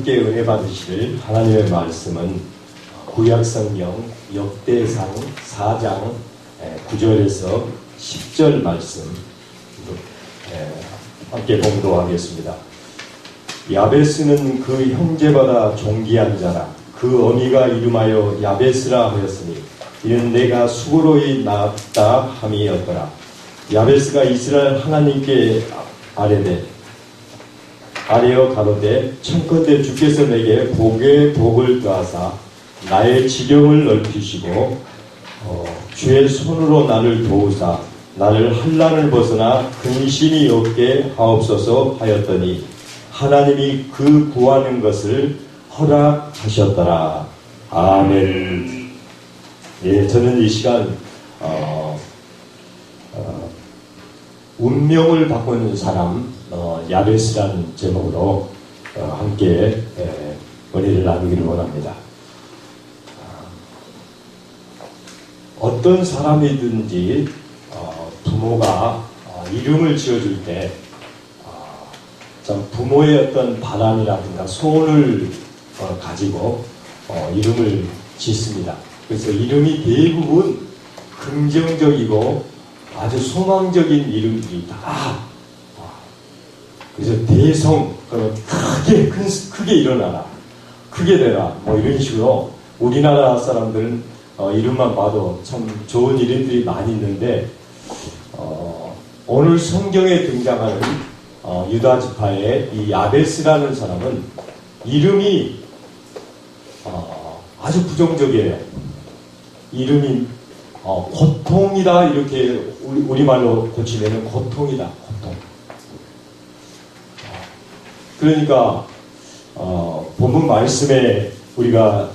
함께 은혜 받으실 하나님의 말씀은 구약성경 역대상 4장 9절에서 10절 말씀 에, 함께 공도하겠습니다. 야베스는 그 형제보다 존귀한 자라 그 어미가 이름하여 야베스라 하였으니 이는 내가 수고로이 낳았다 함이었더라. 야베스가 이스라엘 하나님께 아뢰되 아뢰어 가로되 청컨대 주께서 내게 복의 복을 더하사 나의 지경을 넓히시고 어, 주의 손으로 나를 도우사 나를 한란을 벗어나 근심이 없게 하옵소서 하였더니 하나님이 그 구하는 것을 허락하셨더라. 아멘. 예, 저는 이 시간 어, 어, 운명을 바꾸는 사람 어, 야베스라는 제목으로 어, 함께 에, 은혜를 나누기를 원합니다. 어떤 사람이든지 어, 부모가 어, 이름을 지어줄 때 어, 참 부모의 어떤 바람이라든가 소원을 어, 가지고 어, 이름을 짓습니다. 그래서 이름이 대부분 긍정적이고 아주 소망적인 이름들이 다 어, 그래서 대성 어, 크게 큰, 크게 일어나라. 크게 되라. 뭐 이런 식으로 우리나라 사람들은 어, 이름만 봐도 참 좋은 이름들이 많이 있는데 어, 오늘 성경에 등장하는 어, 유다 지파의 이 야베스라는 사람은 이름이 어, 아주 부정적이에요. 이름이 어, 고통이다. 이렇게 우리, 우리말로 고치면 고통이다 고통. 그러니까 어, 본문 말씀에 우리가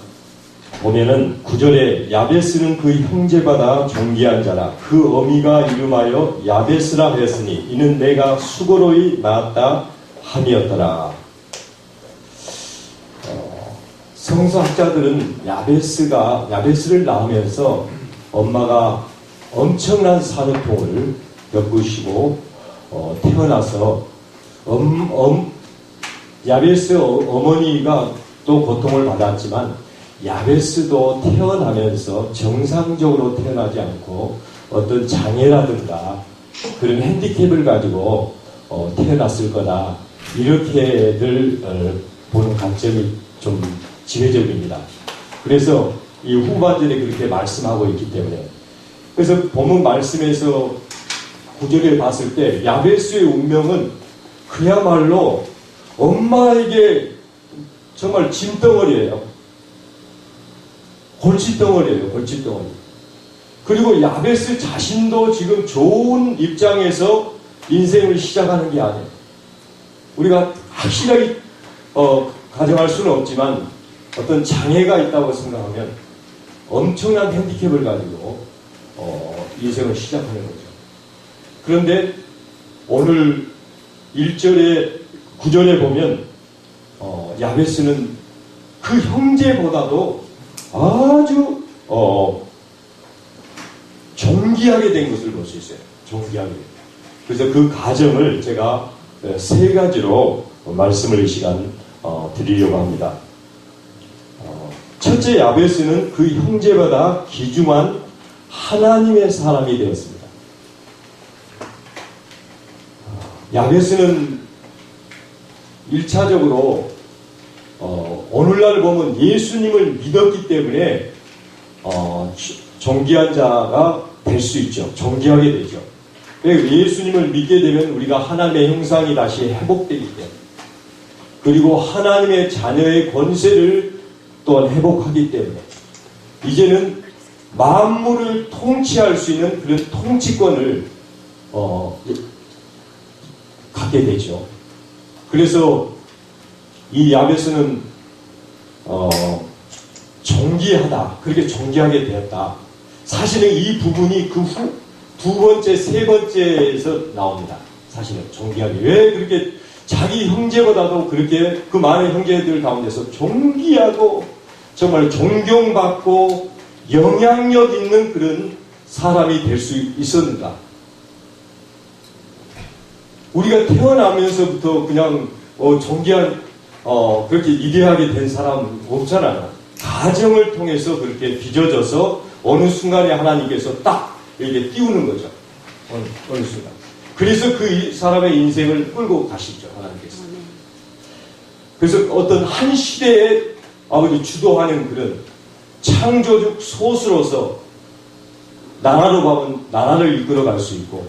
보면은 구절에 야베스는 그 형제보다 존귀한 자라 그 어미가 이름하여 야베스라 하였으니 이는 내가 수고로이 낳았다 함이었더라. 어, 성서학자들은 야베스가 야베스를 낳으면서 엄마가 엄청난 산후통을 겪으시고 어, 태어나서 엄, 엄, 야베스 어, 어머니가 또 고통을 받았지만 야베스도 태어나면서 정상적으로 태어나지 않고 어떤 장애라든가 그런 핸디캡을 가지고 어, 태어났을 거다 이렇게들 어, 보는 관점이 좀 지배적입니다. 그래서 이 후반절에 그렇게 말씀하고 있기 때문에 그래서 본문 말씀에서 구절에 봤을 때 야베스의 운명은 그야말로 엄마에게 정말 짐덩어리예요. 골칫덩어리예요, 골칫덩어리. 그리고 야베스 자신도 지금 좋은 입장에서 인생을 시작하는 게 아니에요. 우리가 확실하게 어, 가정할 수는 없지만 어떤 장애가 있다고 생각하면 엄청난 핸디캡을 가지고 어, 인생을 시작하는 거죠. 그런데 오늘 1절에 9절에 보면 어, 야베스는 그 형제보다도 아주 어, 존귀하게 된 것을 볼 수 있어요. 존귀하게. 그래서 그 가정을 제가 세 가지로 말씀을 이 시간 어, 드리려고 합니다. 어, 첫째 야베스는 그 형제보다 귀중한 하나님의 사람이 되었습니다. 야베스는 1차적으로 어, 오늘날 보면 예수님을 믿었기 때문에 어, 존귀한 자가 될 수 있죠. 존귀하게 되죠. 예수님을 믿게 되면 우리가 하나님의 형상이 다시 회복되기 때문에 그리고 하나님의 자녀의 권세를 또한 회복하기 때문에 이제는 만물을 통치할 수 있는 그런 통치권을 어, 갖게 되죠. 그래서 이 야베스는 어, 존귀하다. 그렇게 존귀하게 되었다. 사실은 이 부분이 그 후, 두 번째, 세 번째에서 나옵니다. 사실은 존귀하게. 왜 그렇게 자기 형제보다도 그렇게 그 많은 형제들 가운데서 존귀하고 정말 존경받고 영향력 있는 그런 사람이 될 수 있었는가? 우리가 태어나면서부터 그냥 어, 존귀한 어, 그렇게 이대하게 된 사람 없잖아요. 가정을 통해서 그렇게 빚어져서 어느 순간에 하나님께서 딱 이렇게 띄우는 거죠. 어느, 어느 순간. 그래서 그 이- 사람의 인생을 끌고 가시죠, 하나님께서. 그래서 어떤 한 시대에 아버지 주도하는 그런 창조적 소수로서 나라로 가면 나라를 이끌어갈 수 있고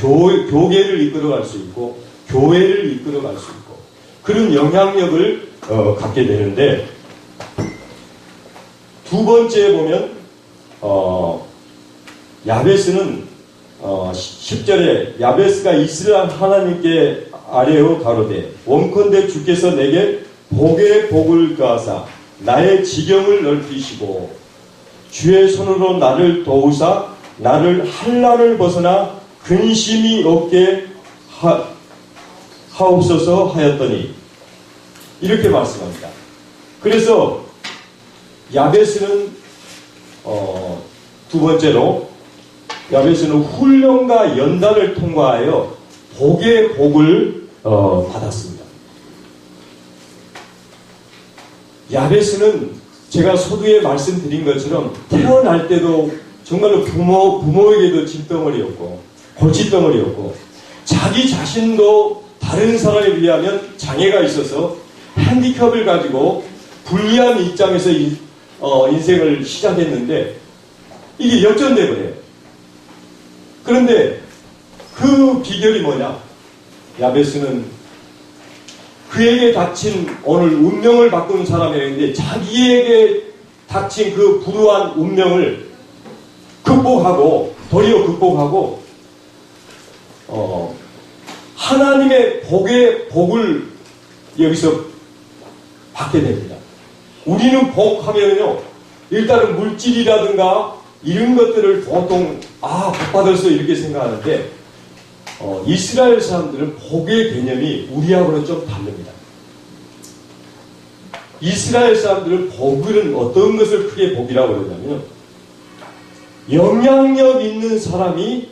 교, 교계를 이끌어갈 수 있고 교회를 이끌어갈 수 있고 그런 영향력을 어, 갖게 되는데 두 번째 보면 어, 야베스는 어, 10절에 야베스가 이스라엘 하나님께 아뢰어 가로되 원컨대 주께서 내게 복의 복을 가하사 나의 지경을 넓히시고 주의 손으로 나를 도우사 나를 한란을 벗어나 근심이 없게 하, 하옵소서 하였더니 이렇게 말씀합니다. 그래서 야베스는 어, 두 번째로 야베스는 훈련과 연단을 통과하여 복의 복을 어, 받았습니다. 야베스는 제가 소두에 말씀드린 것처럼 태어날 때도 정말로 부모, 부모에게도 짐덩어리였고 골칫덩어리였고 자기 자신도 다른 사람에 비하면 장애가 있어서 핸디캡을 가지고 불리한 입장에서 인, 어, 인생을 시작했는데 이게 역전돼 버려요. 그런데 그 비결이 뭐냐? 야베스는 그에게 닥친 오늘 운명을 바꾼 사람이었는데 자기에게 닥친 그 불우한 운명을 극복하고 도리어 극복하고 어, 하나님의 복의 복을 여기서 받게 됩니다. 우리는 복하면요 일단은 물질이라든가 이런 것들을 보통 아 복 받았어 이렇게 생각하는데 어, 이스라엘 사람들은 복의 개념이 우리하고는 좀 다릅니다. 이스라엘 사람들은 복은 어떤 것을 크게 복이라고 그러냐면 영향력 있는 사람이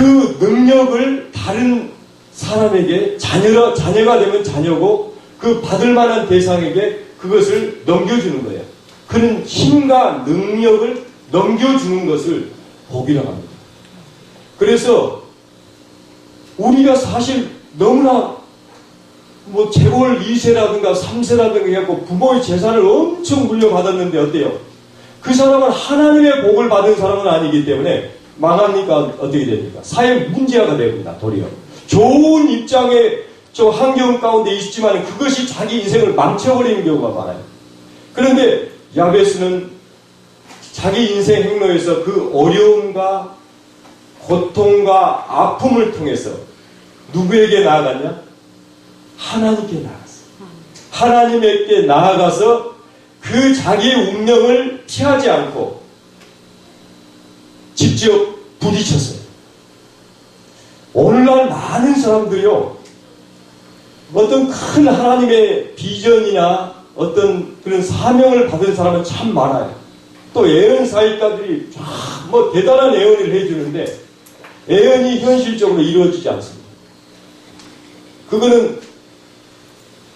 그 능력을 다른 사람에게 자녀가, 자녀가 되면 자녀고 그 받을 만한 대상에게 그것을 넘겨주는 거예요. 그는 힘과 능력을 넘겨주는 것을 복이라고 합니다. 그래서 우리가 사실 너무나 뭐 재벌 2세라든가 3세라든가 해갖고 부모의 재산을 엄청 물려받았는데 어때요? 그 사람은 하나님의 복을 받은 사람은 아니기 때문에 망하니까 어떻게 됩니까? 사회 문제화가 됩니다. 도리어. 좋은 입장에 저 환경 가운데 있지만 그것이 자기 인생을 망쳐버리는 경우가 많아요. 그런데 야베스는 자기 인생 행로에서 그 어려움과 고통과 아픔을 통해서 누구에게 나아갔냐? 하나님께 나아갔어. 하나님에게 나아가서 그 자기의 운명을 피하지 않고 직접 부딪혔어요. 오늘날 많은 사람들이요, 어떤 큰 하나님의 비전이나 어떤 그런 사명을 받은 사람은 참 많아요. 또 예언 사역가들이 쫙뭐 대단한 예언을 해주는데 예언이 현실적으로 이루어지지 않습니다. 그거는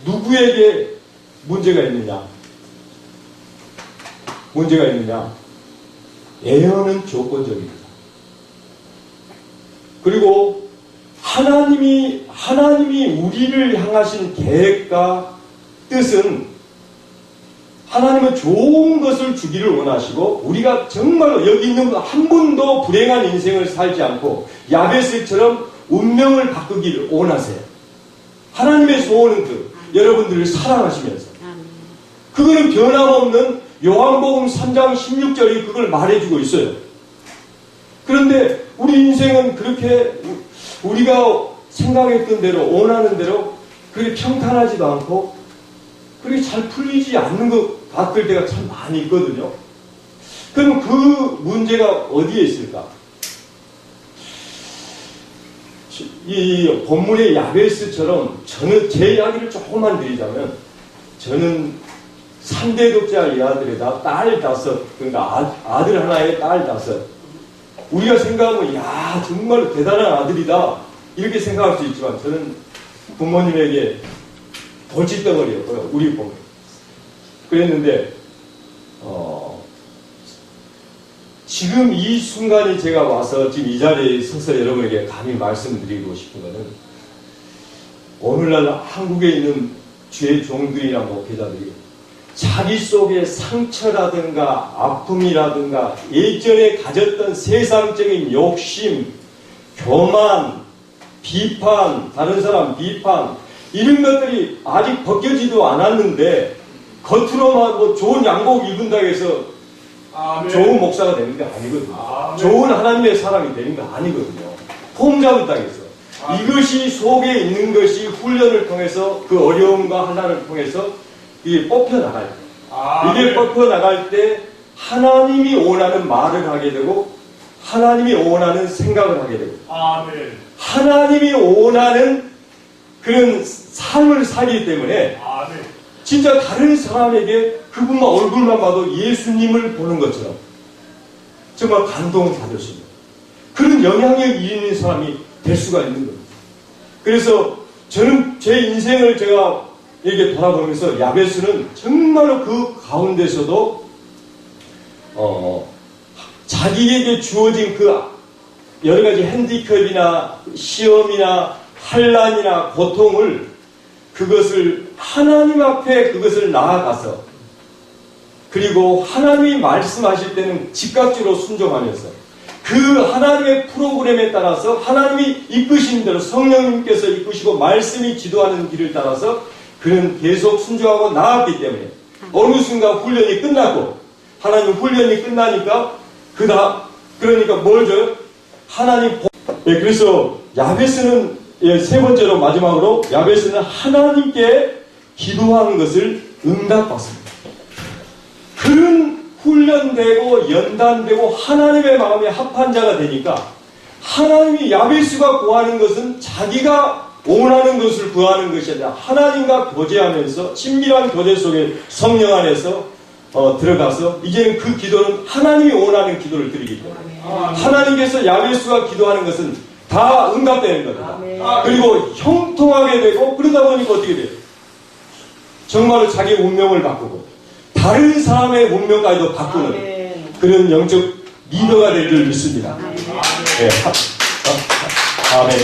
누구에게 문제가 있느냐? 문제가 있느냐? 예언은 조건적입니다. 그리고 하나님이 하나님이 우리를 향하신 계획과 뜻은 하나님은 좋은 것을 주기를 원하시고 우리가 정말로 여기 있는 한 분도 불행한 인생을 살지 않고 야베스처럼 운명을 바꾸기를 원하세요. 하나님의 소원은 그 여러분들을 사랑하시면서 그거는 변함없는 요한복음 3장 16절이 그걸 말해주고 있어요. 그런데 우리 인생은 그렇게 우리가 생각했던 대로 원하는 대로 그렇게 평탄하지도 않고 그렇게 잘 풀리지 않는 것 같을 때가 참 많이 있거든요. 그럼 그 문제가 어디에 있을까? 이 본문의 야베스처럼 저는 제 이야기를 조금만 드리자면 저는 3대 독자 이 아들에다 딸 다섯 그러니까 아, 들 하나에 딸 다섯 우리가 생각하면 야 정말 대단한 아들이다 이렇게 생각할 수 있지만 저는 부모님에게 골칫덩어리였고요. 우리 보면. 그랬는데 어, 지금 이 순간에 제가 와서 지금 이 자리에 서서 여러분에게 감히 말씀드리고 싶은 것은 오늘날 한국에 있는 주의 종들이나 목회자들이 자기 속에 상처라든가 아픔이라든가 예전에 가졌던 세상적인 욕심, 교만, 비판, 다른 사람 비판 이런 것들이 아직 벗겨지도 않았는데 겉으로만 뭐 좋은 양복 입은다고 해서 아멘. 좋은 목사가 되는 게 아니거든요. 아멘. 좋은 하나님의 사람이 되는 게 아니거든요. 폼 잡은 땅에서. 아멘. 이것이 속에 있는 것이 훈련을 통해서 그 어려움과 하나를 통해서 이게 뽑혀 나가요. 아멘. 이게 뽑혀 나갈 때 하나님이 원하는 말을 하게 되고 하나님이 원하는 생각을 하게 되고 아멘. 하나님이 원하는 그런 삶을 살기 때문에 아멘. 진짜 다른 사람에게 그분만 얼굴만 봐도 예수님을 보는 것처럼 정말 수 있는 그런 영향력 있는 사람이 될 수가 있는 겁니다. 그래서 저는 제 인생을 제가 이렇게 돌아보면서 야베스는 정말로 그 가운데서도 어, 자기에게 주어진 그 여러 가지 핸디캡이나 시험이나 환란이나 고통을 그것을 하나님 앞에 그것을 나아가서 그리고 하나님이 말씀하실 때는 즉각적으로 순종하면서 그 하나님의 프로그램에 따라서 하나님이 이끄신 대로 성령님께서 이끄시고 말씀이 지도하는 길을 따라서 그는 계속 순종하고 나았기 때문에 어느 순간 훈련이 끝났고 하나님 훈련이 끝나니까 그다 그러니까 뭘 줘요? 하나님 보- 예, 그래서 야베스는 예, 세 번째로 마지막으로 야베스는 하나님께 기도하는 것을 응답받습니다. 그런 훈련되고 연단되고 하나님의 마음에 합한 자가 되니까 하나님이 야베스가 구하는 것은 자기가 원하는 것을 구하는 것이 아니라 하나님과 교제하면서 친밀한 교제 속에 성령 안에서 어, 들어가서 이제는 그 기도는 하나님이 원하는 기도를 드리기 때문에 하나님께서 야베스가 기도하는 것은 다 응답되는 겁니다. 아, 그리고 형통하게 되고 그러다 보니까 어떻게 돼요? 정말로 자기 운명을 바꾸고 다른 사람의 운명까지도 바꾸는 아멘. 그런 영적 리더가 될 줄 믿습니다. 아멘. 네, 하- 아, 아멘.